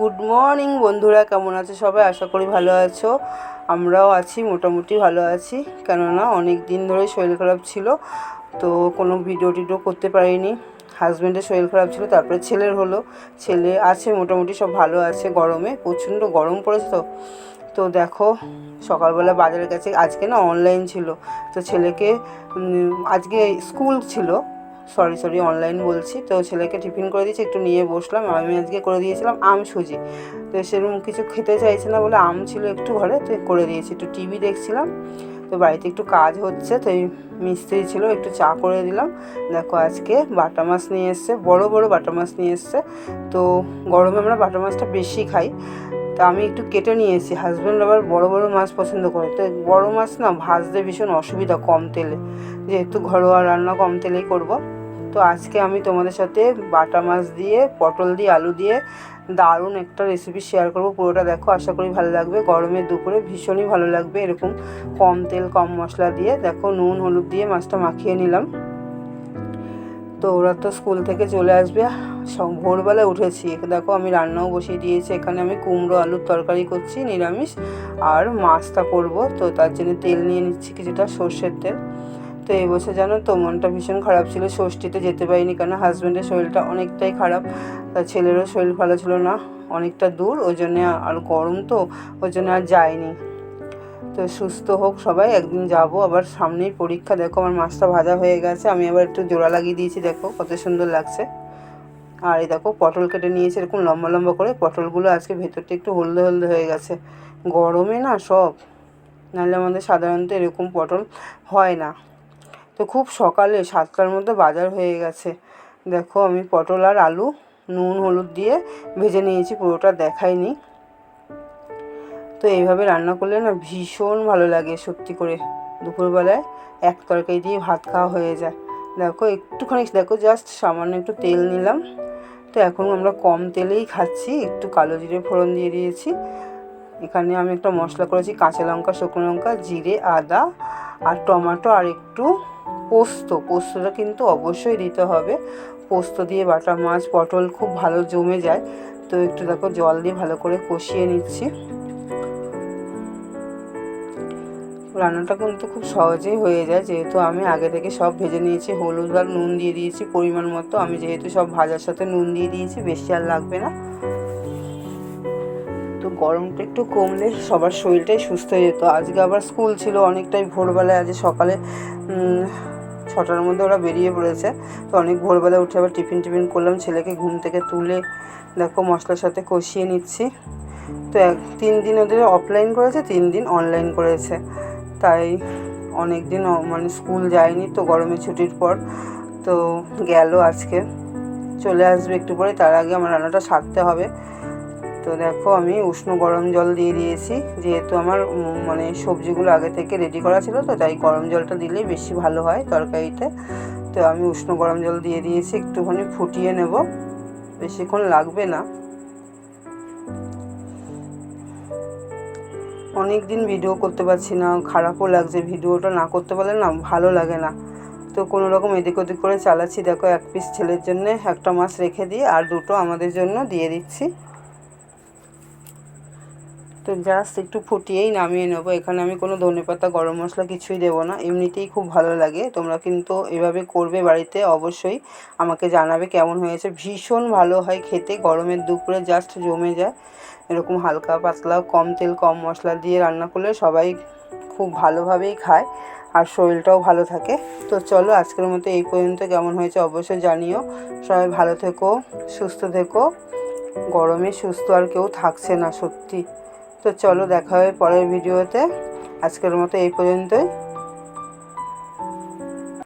Good morning বন্ধুরা, কেমন আছে সবাই? আশা করি ভালো আছো। আমরাও আছি, মোটামুটি ভালো আছি। কেননা অনেক দিন ধরে শরীর খারাপ ছিল, তো কোনো ভিডিও টিডিও করতে পারিনি। হাজব্যান্ডের শরীর খারাপ ছিল, তারপরে ছেলের হলো। ছেলে আছে, মোটামুটি সব ভালো আছে গরমে, প্রচণ্ড গরম পড়েছে তো। তো দেখো, সকালবেলা বাজারের কাছে, আজকে না অনলাইন ছিল। তো ছেলেকে আজকে স্কুল ছিল সরি সরি অনলাইন বলছি। তো ছেলেকে টিফিন করে দিয়েছি, একটু নিয়ে বসলাম। আমি আজকে করে দিয়েছিলাম আম সুজি। তো সেরকম কিছু খেতে চাইছে না বলে আম ছিল একটু ঘরে, তো করে দিয়েছি। একটু টিভি দেখছিলাম। তো বাড়িতে একটু কাজ হচ্ছে, তো এই মিস্ত্রি ছিল, একটু চা করে দিলাম। দেখো, আজকে বাটা মাছ নিয়ে এসছে, বড় বড় বাটা মাছ নিয়ে এসছে। তো গরমে আমরা বাটা মাছটা বেশি খাই। তা আমি একটু কেটে নিয়েছি হাজব্যান্ড আবার বড় বড় মাছ পছন্দ করে। তো বড় মাছ না, ভাজতে ভীষণ অসুবিধা কম তেলে। যেহেতু ঘরোয়া রান্না কম তেলেই করব। তো আজকে আমি তোমাদের সাথে বাটা মাছ দিয়ে, পটল দিয়ে, আলু দিয়ে দারুণ একটা রেসিপি শেয়ার করব। পুরোটা দেখো, আশা করি ভালো লাগবে। গরমের দুপুরে ভীষণই ভালো লাগবে এরকম কম তেল, কম মশলা দিয়ে। দেখো, নুন, হলুদ দিয়ে মাছটা মাখিয়ে নিলাম। তো ওরা তো স্কুল থেকে চলে আসবে। সব ভোরবেলা উঠেছি। দেখো, আমি রান্নাও বসিয়ে দিয়েছি। এখানে আমি কুমড়ো, আলুর তরকারি করছি, নিরামিষ। আর মাছটা করব। তো তার জন্য তেল নিয়ে নিচ্ছি কিছুটা সর্ষের তেল। তো এই বছর জানো তো মনটা ভীষণ খারাপ ছিল, ষষ্ঠীতে যেতে পারিনি কেন? হাজব্যান্ডের শরীরটা অনেকটাই খারাপ, তার ছেলেরও শরীর ভালো ছিল না, অনেকটা দূর, ওই জন্যে আর গরম তো, ওই জন্য আর যায়নি। তো সুস্থ হোক সবাই, একদিন যাব, আবার সামনেই পরীক্ষা, দেখো আমার মাছটা ভাজা হয়ে গেছে, আমি আবার একটু জোড়া লাগিয়ে দিয়েছি, দেখো কত সুন্দর লাগছে। আর এই দেখো পটল কেটে নিয়েছে, এরকম লম্বা লম্বা করে, পটলগুলো আজকে ভেতরটা একটু হলদে হলদে হয়ে গেছে। গরমে না সব, নাহলে আমাদের সাধারণত এরকম পটল হয় না। তো খুব সকালে সাতটার মধ্যে বাজার হয়ে গেছে। দেখো, আমি পটল আর আলু, নুন, হলুদ দিয়ে ভেজে নিয়েছি, পুরোটা দেখাইনি। তো এইভাবে রান্না করলে না ভীষণ ভালো লাগে সত্যি করে। দুপুরবেলায় এক তরকারি দিয়ে ভাত খাওয়া হয়ে যায়। দেখো, একটুখানি, দেখো জাস্ট সামান্য একটু তেল নিলাম। তো এখন আমরা কম তেলেই খাচ্ছি, একটু কালো জিরে ফোড়ন দিয়ে দিয়েছি। এখানে আমি একটা মশলা করেছি, কাঁচা লঙ্কা, শুকনো লঙ্কা, জিরে, আদা আর টমেটো আর একটু পোস্ত, পোস্তটা কিন্তু অবশ্যই দিতে হবে। পোস্ত দিয়ে বাটা মাছ, পটল খুব ভালো জমে যায়। তো একটু দেখো, জল দিয়ে ভালো করে কষিয়ে নিচ্ছি। রান্নাটা কিন্তু খুব সহজেই হয়ে যায়। যেহেতু আমি আগে থেকে সব ভেজে নিয়েছি, হলুদ আর নুন দিয়ে দিয়েছি পরিমাণ মতো। আমি যেহেতু সব ভাজার সাথে নুন দিয়ে দিয়েছি, বেশি আর লাগবে না। তো গরমটা একটু কমলে সবার শরীরটাই সুস্থ হয়ে যেত। আজকে আবার স্কুল ছিল অনেকটাই ভোরবেলায়, আজ সকালে ছটার মধ্যে ওরা বেরিয়ে পড়েছে। তো অনেক ভোরবেলা উঠে আবার টিফিন টিফিন করলাম, ছেলেকে ঘুম থেকে তুলে দেখো মশলার সাথে কষিয়ে নিচ্ছি। তো এক, তিন দিন ওদের অফলাইন করেছে, তিন দিন অনলাইন করেছে। তাই অনেক দিন মানে স্কুল যায়নি তো, গরমের ছুটির পর। তো গেল আজকে। চলে আসবে একটু পরে, তার আগে আমার রান্নাটা সারতে হবে। তো দেখো আমি উষ্ণ গরম জল দিয়ে দিয়েছি, যেহেতু আমার মানে সবজিগুলো আগে থেকে রেডি করা ছিল, তো তাই গরম জলটা দিলেই বেশি ভালো হয় তরকারিতে। তো আমি উষ্ণ গরম জল দিয়ে দিয়েছি, একটুখানি ফুটিয়ে নেব, বেশিক্ষণ লাগবে না। অনেক দিন ভিডিও করতে পারছি না, খারাপও লাগছে, ভিডিওটা না করতে পারলে না ভালো লাগে না। তো কোনো রকম এদিক ওদিক করে চালাচ্ছি, দেখো এক পিস ছেলের জন্য একটা মাছ রেখে দিয়ে, আর দুটো আমাদের জন্য দিয়ে দিচ্ছি। তো জাস্ট একটু ফুটিয়েই নামিয়ে নেব। এখানে আমি কোনো ধনেপাতা গরম মশলা কিছুই দেবো না। এমনিতেই খুব ভালো লাগে। তোমরা কিন্তু এভাবে করবে বাড়িতে অবশ্যই। আমাকে জানাবে কেমন হয়েছে। ভীষণ ভালো হয় খেতে। গরমের দুপুরে জাস্ট জমে যায়। এরকম হালকা পাতলা, কম তেল, কম মশলা দিয়ে রান্না করলে সবাই খুব ভালোভাবেই খায় আর শরীরটাও ভালো থাকে। তো চলো, আজকের মতো এই পর্যন্ত। কেমন হয়েছে অবশ্যই জানিও। সবাই ভালো থেকো, সুস্থ থেকো। গরমে সুস্থ আর কেউ থাকছে না সত্যি। তো চলো দেখা হবে পরের ভিডিওতে। আজকের মতো এই পর্যন্তই।